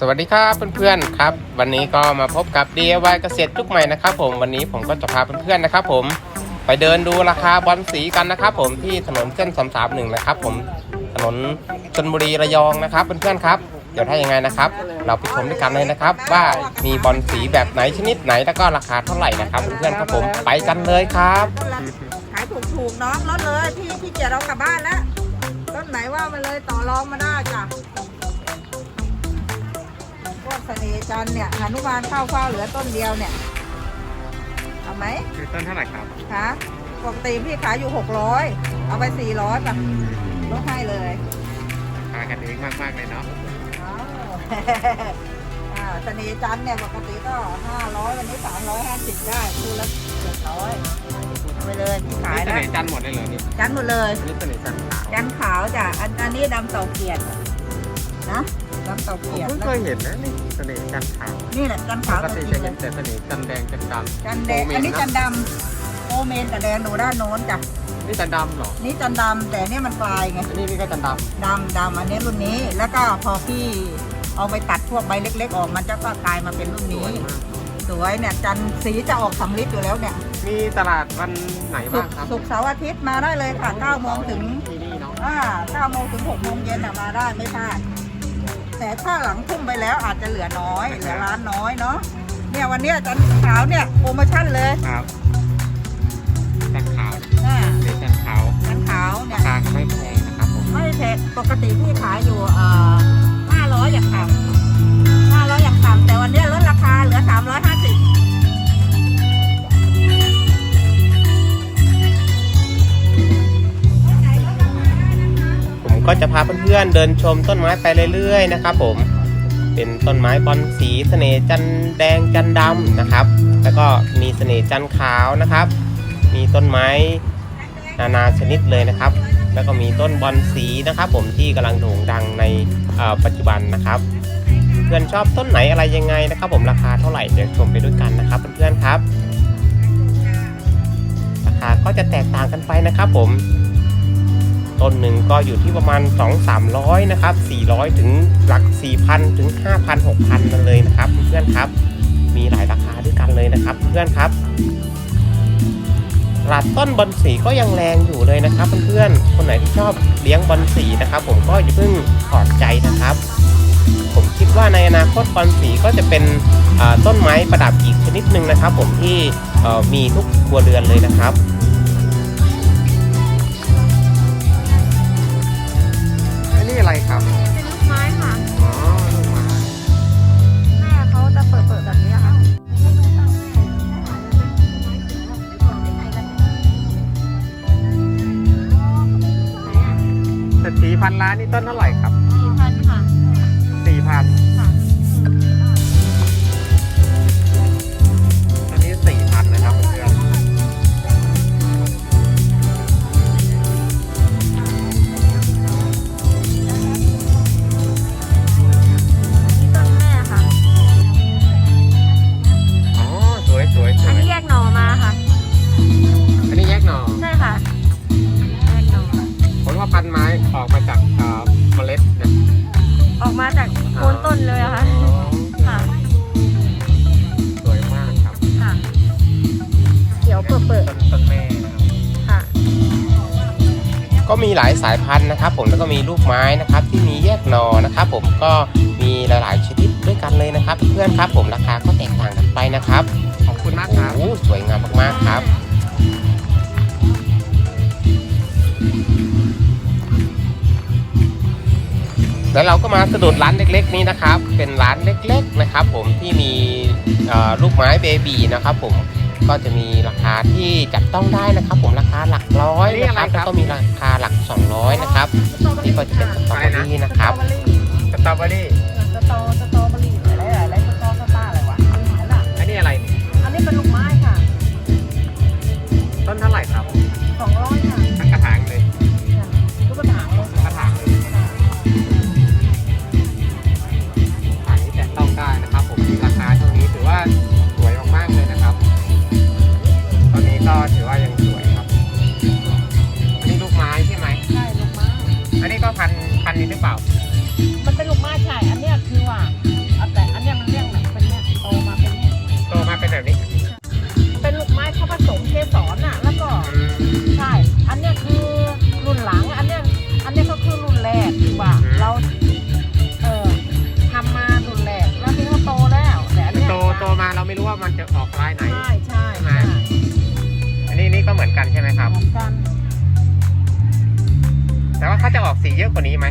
สวัสดีครับเพื่อนๆครับ วันนี้ก็มาพบกับ DIY เกษตรยุคใหม่นะครับ ผมวันนี้ผมก็จะพาเพื่อนๆนะครับ ผมไปเดินดูราคาบอลสีกันนะครับ ผมที่ถนนเส้น331นะครับ ผมถนนชนบุรีระยองนะครับเพื่อนๆครับเดี๋ยวถ้ายังไงนะครับ เราไปชมด้วยกันเลยนะครับ ว่ามีบอลสีแบบไหนชนิดไหนแล้วก็ราคาเท่าไหร่นะครับเพื่อนๆครับผมไปกันเลยครับขายถูกถูกๆน้องลดเลยพี่พี่เกียรเรากลับบ้านแล้วต้นไหนว่ามาเลยต่อรองมาได้จ้ะ วกเสน่ห์จันทร์เนี่ยหนุมานเข้าเฝ้าเหลือต้นเดียวเนี่ยเอาไหมคือต้นเท่าไหร่ครับคะปกติพี่ขายอยู่หกร้อยเอาไปสี่ร้อยป่ะลดให้เลยราคากันเองมากๆเลยเนาะเอาอ่าเสน่ห์จันทร์เนี่ยปกติก็ห้าร้อยวันนี้สามร้อยห้าสิบได้คู่ละเจ็ดร้อยเอาไปเลยพี่ขายเสแล้วน่ห์จันทร์หมดเลยเหรอนี่จันทร์หมดเลย นี่เสน่ห์จันทร์ขาวยันขาวจ้ะอันอันนี้ดำเต่าเกียรตินะ ดำเต่าผมเกียรติเพิ่งเคยเห็นนะนี่เสน่ห์จันทร์ขาวนี่แหละจันปขาวกตัวติจริจะงเลเห็นยแต่เสน่ห์จันแดงจันดำจันแดงโอเมนอันนี้นะจันดำโอเมนกับแดงดูด้านโน้นจ้ะนี่จันดำเหรอนี่จันดำแต่เนี่ยมันปลายไงอันนี้นี่ก็จันดดำดำอันนี้รุ่นนี้ แล้วก็พอพี่เอาไปตัดพวกใบเล็ก ๆ ออกมันจะก็กลายมาเป็นรุ่นำสนี้ วยมากสวยเนี่ยจันสีจะออกสำลิดอยู่แล้วเนี่ยมีตลาดวันไหนศุบ้ากงร์ครับศุกร์เสาร์อาทิตย์มาได้เลยค่ะ9โมงถึงที่นี่เนาะอ่า9โมงถึง6โมงเย็นน่ะมาได้ไม่พลาด แต่ถ้าหลังทุ่มไปแล้วอาจจะเหลือน้อย เหลือร้านน้อยเนาะเนี่ยวันเนี้ยจันขาวเนี่ยโปรโมชั่นเลยครับจันขาวอ่าเด็จันขาวจันขาวเนี่รายคาก็ไม่แพงนะครับผมไม่แพงปกติที่ขายอยู่เอ่อ500อย่างต่ำ500อย่างต่ำแต่วันเนี้ยลดราคาเหลือ 350 ก็จะพาเพื่อนๆเดินชมต้นไม้ไปเรื่อยๆนะครับ ผมเป็นต้นไม้บอลสีเสน่ห์จันแดงจันดำนะครับ แล้วก็มีเสน่ห์จันขาวนะครับ มีต้นไม้นานาชนิดเลยนะครับ แล้วก็มีต้นบอลสีนะครับ ผมที่กำลังโด่งดังในปัจจุบันนะครับเพื่อนชอบต้นไหนอะไรยังไงนะครับ ผมราคาเท่าไหร่เดี๋ยวชมไปด้วยกันนะครับเพื่อนๆครับ ราคาก็จะแตกต่างกันไปนะครับ ผม ต้นหนึ่งก็อยู่ที่ประมาณ 2 300 นะครับ 400 ถึงหลัก 4,000 ถึง 5,000 6,000นั่นเลยนะครับเพื่อนครับ มีหลายราคาด้วยกันเลยนะครับเพื่อนครับตลาดต้นบอลสีก็ยังแรงอยู่เลยนะครับเพื่อนๆ คนไหนที่ชอบเลี้ยงบอลสีนะครับ ผมก็อย่าเพิ่งถอดใจนะครับ ผมคิดว่าในอนาคตบอลสีก็จะเป็นต้นไม้ประดับอีกชนิดหนึ่งนะครับ ผมที่มีทุกครัวเรือนเลยนะครับ พันไม้ออกมาจากเอ่อเมล็ดนะออกมาจากโคนต้นเลยอะค่ะอ๋อค่ะ สวยมากครับค่ะ เขียวเปื่อยต้นต้นแม่นะครับ ๆค่ะ ก็มีหลายสายพันธุ์นะครับ ผมแล้วก็มีลูกไม้นะครับที่มีแยกหนอนะครับ ผมก็มีหลายๆชนิดด้วยกันเลยนะครับ เพื่อนครับผมราคาก็แตกต่างกันไปนะครับขอบคุณมากครับ โอ้สวยงามมากๆครับ แล้วเราก็มาสะดุดร้านเล็ก ๆ นี้นะครับ เป็นร้านเล็ก ๆ นะครับ ผมที่มีเอ่อลูกไม้เบบีนะครับ ผมก็จะมีราคาที่จับต้องได้นะครับ ผมราคาหลักร้อยนะครับแล้วก็มีราคาหลัก 200 นะครับนี่ก็จะเป็นสตรอเบอรี่นะครับสตอเบอรี่สตรอเบอรี่ เหมือนกันใช่ไหมครับ เหมือนกันแต่ว่าเขาจะออกสีเยอะกว่านี้ไหม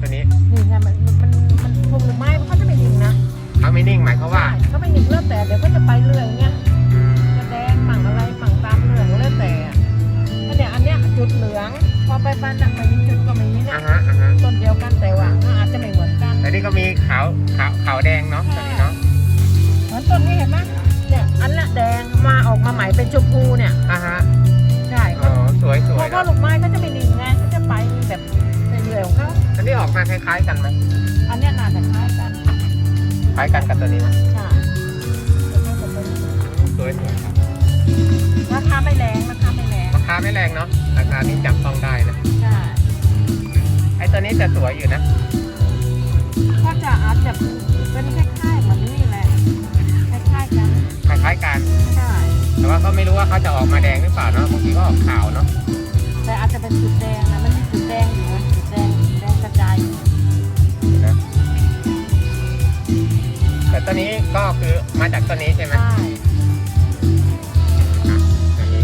ตัวนี้นี่ไงมันมันมันมันคงหรือไม่มันเขาจะไม่ยิงนะเขาไม่นิ่งหมายเขามว่าใช่เขาไม่ยิงเลือดแต่เดี๋ยวก็จะไปเรื่อยไงอืมจะแดงหมั่งอะไรหมั่งตามเหลืองเลือดแต่อะอันเนี้ยอันเนี้ยจุดเหลือง พอไปบ้านหนักไปจุดก็ไม่มีอ่านะฮะอ่าฮะต้นเดียวกันแต่ว่าอาจจะไม่เหมือนกันแต่นี่ก็มีขาวขาวขาวแดงเนาะตัวนี้เนาะ ล้ายๆกันไหมอันเนี้ยน่าจะคล้ายกันคล้ายกันกับตัวนี้นะใช่ตัวนี้กับตัวนี้สวยสวยครับราคาไม่แรงราคาไม่แรงราคาไม่แรงเนาะราคานี้จับต้องได้นะใช่ไอ้ตัวนี้จะสวยอยู่นะก็จะอาจจะเป็นคล้ายๆเหมือนนี่แหละคล้ายๆกันคล้ายๆกันใช่แต่ว่าก็ไม่รู้ว่าเขาจะออกมาแดงหรือเปล่าเนาะบางทีก็ออกขาวเนาะแต่อาจจะเป็นจุดแดงนะมันมีจุดแดงอยู่ ต่ตัวนี้ก็คือมาจากตัวนี้ใช่ไหมใช่ตัวนี้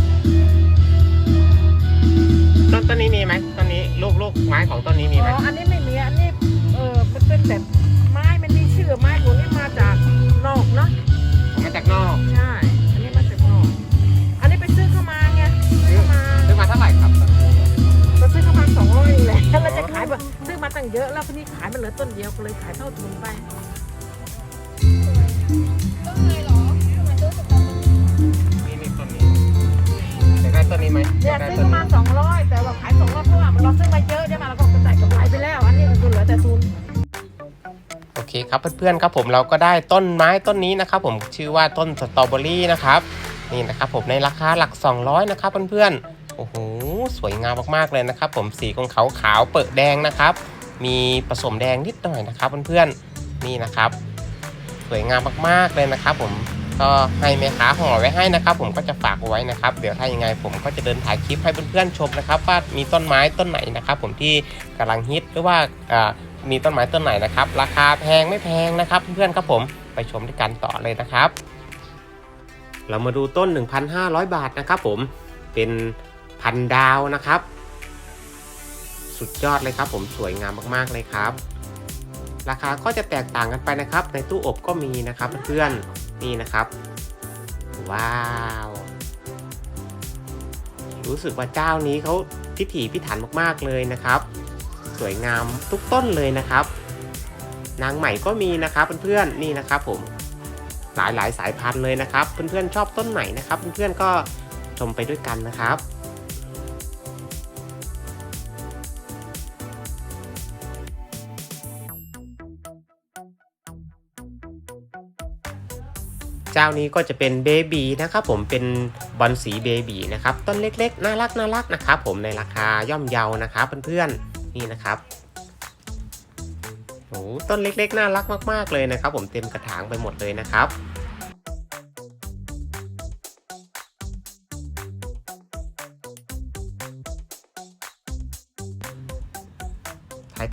ต้นต้นนี้มีไหมต้นนี้ลูกลูกไม้ของต้นนี้มีไหมอ๋ออันนี้ไม่มีอันนี้เออมันเป็นแบบไม้มันมีชื่อไม้พวกนี้มาจากนอกเนาะมาจากนอกใช่อันนี้มาจากนอก อันนี้ไปซื้อเข้ามาไงซื้อเข้ามาซื้อมาเท่าไหร่ครับเราซื้อเข้ามาสองร้อยแหละแล้วเราจะขายแบบซื้อมาตั้งเยอะแล้วทีนี้ขายมันเหลือต้นเดียวก็เลยขายเท่าทุนไป นี่นี่ต้นนี้อยากได้ต้นนี้ไหมเนี่ยได้ซื้อต้เข้านมาสองร้อยแต่ว่าขายสองร้อยเพราะว่าเราซื้อมาเยอะใช่ไหมเราก็จ่ายกำไรไปแล้ว อันนี้คือเหลือแต่ทุน โอเคครับเพื่อนๆครับผมเราก็ได้ต้นไม้ต้นนี้นะครับผมชื่อว่าต้นสตรอเบอรี่นะครับนี่นะครับผมในราคาหลัก 200นะครับเพื่อนๆโอ้โหสวยงามมากๆเลยนะครับ ผมสีของเขาขาวเปิดแดงนะครับ มีผสมแดงนิดหน่อยนะครับเพื่อนๆนี่นะครับส วยงามมากๆเลยนะครับผมก็ให้แม่ค้าห่อไว้ให้นะครับ ผมก็จะฝากไว้นะครับ เดี๋ยวถ้ายังไงผมก็จะเดินถ่ายคลิปให้เพื่อนๆชมนะครับ ว่ามีต้นไม้ต้นไหนนะครับ ผมที่กำลังฮิตหรือว่าอ่ามีต้นไม้ต้นไหนนะครับ ราคาแพงไม่แพงนะครับ เพื่อนๆครับผมไปชมด้วยกันต่อเลยนะครับ เรามาดูต้น 1,500 บาทนะครับ ผมเป็นพันดาวนะครับ สุดยอดเลยครับ ผมสวยงามมากๆเลยครับ ราคาก็จะแตกต่างกันไปนะครับ ในตู้อบก็มีนะครับเพื่อนๆนี่นะครับ ว้าว รู้สึกว่าเจ้านี้เขาพิถีพิถันมากๆเลยนะครับ สวยงามทุกต้นเลยนะครับ นางใหม่ก็มีนะครับเพื่อนๆนี่นะครับ ผมหลายหลายๆสายพันธุ์เลยนะครับ เพื่อนๆชอบต้นไหนนะครับ เพื่อนๆก็ชมไปด้วยกันนะครับ เจ้านี้ก็จะเป็นเบบีนะครับผมเป็นบอลสีเบบีนะครับต้นเล็กๆ น่ารักน่ารักนะครับผมในราคาย่อมเยานะครับเพื่อนๆนี่นะครับโอ้ต้นเล็กๆ น่ารักมากๆเลยนะครับ ผมเต็มกระถางไปหมดเลยนะครับ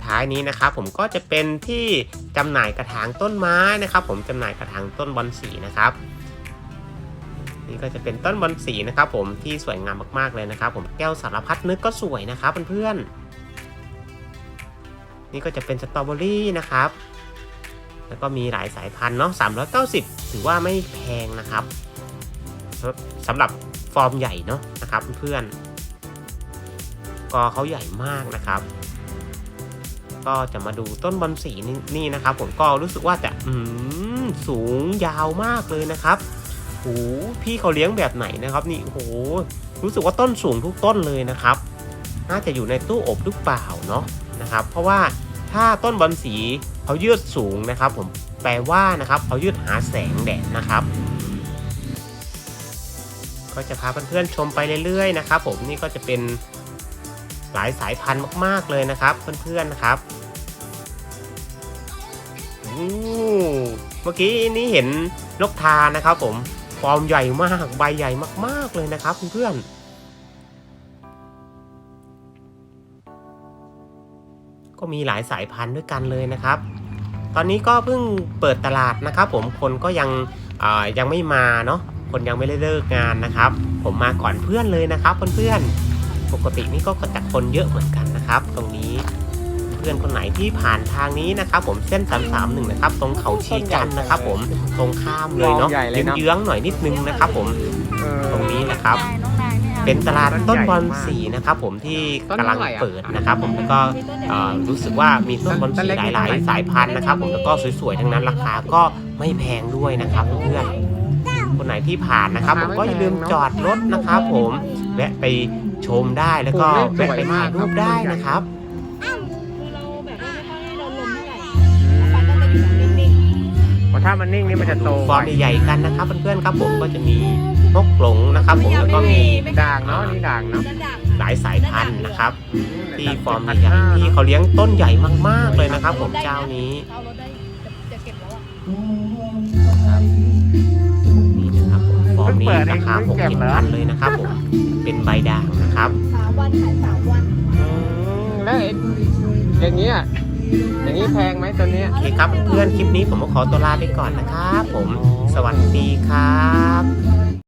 ท้ายๆนี้นะครับผมก็จะเป็นที่ จำหน่ายกระถางต้นไม้นะครับ ผมจำหน่ายกระถางต้นบอนสีนะครับนี่ก็จะเป็นต้นบอนสีนะครับ ผมที่สวยงามมากๆเลยนะครับ ผมแก้วสารพัดนึกก็สวยนะครับเพื่อนๆนี่ก็จะเป็นสตรอเบอรี่นะครับ แล้วก็มีหลายสายพันธุ์เนาะ390 ถือว่าไม่แพงนะครับสำหรับฟอร์มใหญ่เนาะนะครับเพื่อนๆก็เขาใหญ่มากนะครับ ก็จะมาดูต้นบอนสีนี่นะครับ ผมก็รู้สึกว่าจะอืมสูงยาวมากเลยนะครับโอ้พี่เขาเลี้ยงแบบไหนนะครับ นี่โอ้โหรู้สึกว่าต้นสูงทุกต้นเลยนะครับ น่าจะอยู่ในตู้อบหรือเปล่าเนาะนะครับ เพราะว่าถ้าต้นบอนสีเขายืดสูงนะครับ ผมแปลว่านะครับเขายืดหาแสงแดดนะครับก็จะพาเพื่อนๆชมไปเรื่อยๆนะครับ ผมนี่ก็จะเป็น หลายสายพันธุ์มากๆเลยนะครับเพื่อนๆนะครับอู้เมื่อกี้นี้เห็นนกทานะครับ ผมฟอร์มใหญ่มากใบใหญ่มากๆเลยนะครับเพื่อนๆก็มีหลายสายพันธุ์ด้วยกันเลยนะครับ ตอนนี้ก็เพิ่งเปิดตลาดนะครับ ผมคนก็ยังยังไม่มาเนาะคนยังไม่ได้เลิกงานนะครับ ผมมาก่อนเพื่อนเลยนะครับเพื่อนๆ ปกตินี่ก็จะคนเยอะเหมือนกันนะครับ ตรงนี้เพื่อนคนไหนที่ผ่านทางนี้นะครับผมเส้น 331 นะครับ ตรงเขาชีจันทร์นะครับผมตรงข้ามเลยเนาะใหญ่เลยเนอะเยื้องๆหน่อยนิดนึงนะครับผมเออตรงนี้นะครับน้องนายไม่เอาเป็นตลาดต้นบอลต้นใหญ่มากสีนะครับผมที่ต้นกำลังเท่าไหร่อะเปิดนะครับ ผมแล้วก็เอ่อรู้สึกว่ามีต้นบอลต้สีนเล็กหลาย ๆ สายพันธุ์นะครับ ผมแล้วก็สวย ๆ ทั้งนั้นราคาก็ไม่แพงด้วยนะครับเพื่อนๆคนไหนที่ผ่านนะครับ ผมก็อย่าลืมจอดรถนะครับ ผมแวะไปช มได้แล้วก็แวะไปถ่ายรูปได้นะครับเพราะถ้ามันนิ่งนี่มันจะโตฟอร์มใหญ่ๆกันนะครับเพื่อนๆครับผมก็จะมีนกหลงนะครับ ผมแล้วก็มีด่างเนาะนี่ด่างเนาะหลายสายพันธุ์นะครับ ที่ฟอร์มใหญ่ๆที่เขาเลี้ยงต้นใหญ่มากๆเลยนะครับ ผมเจ้านี้นี่นะครับผม ฟอร์มนี้ราคาหกเจ็ดพันเลยนะครับผม เป็นใบด่างนะครับอืมแล้วไอ้อย่างเงี้ยอย่างนี้แพงไหมตัวเนี้ยโอเคครับเพื่อนๆคลิปนี้ผมก็ขอตัวลาไปก่อนนะครับ ผม สวัสดีครับ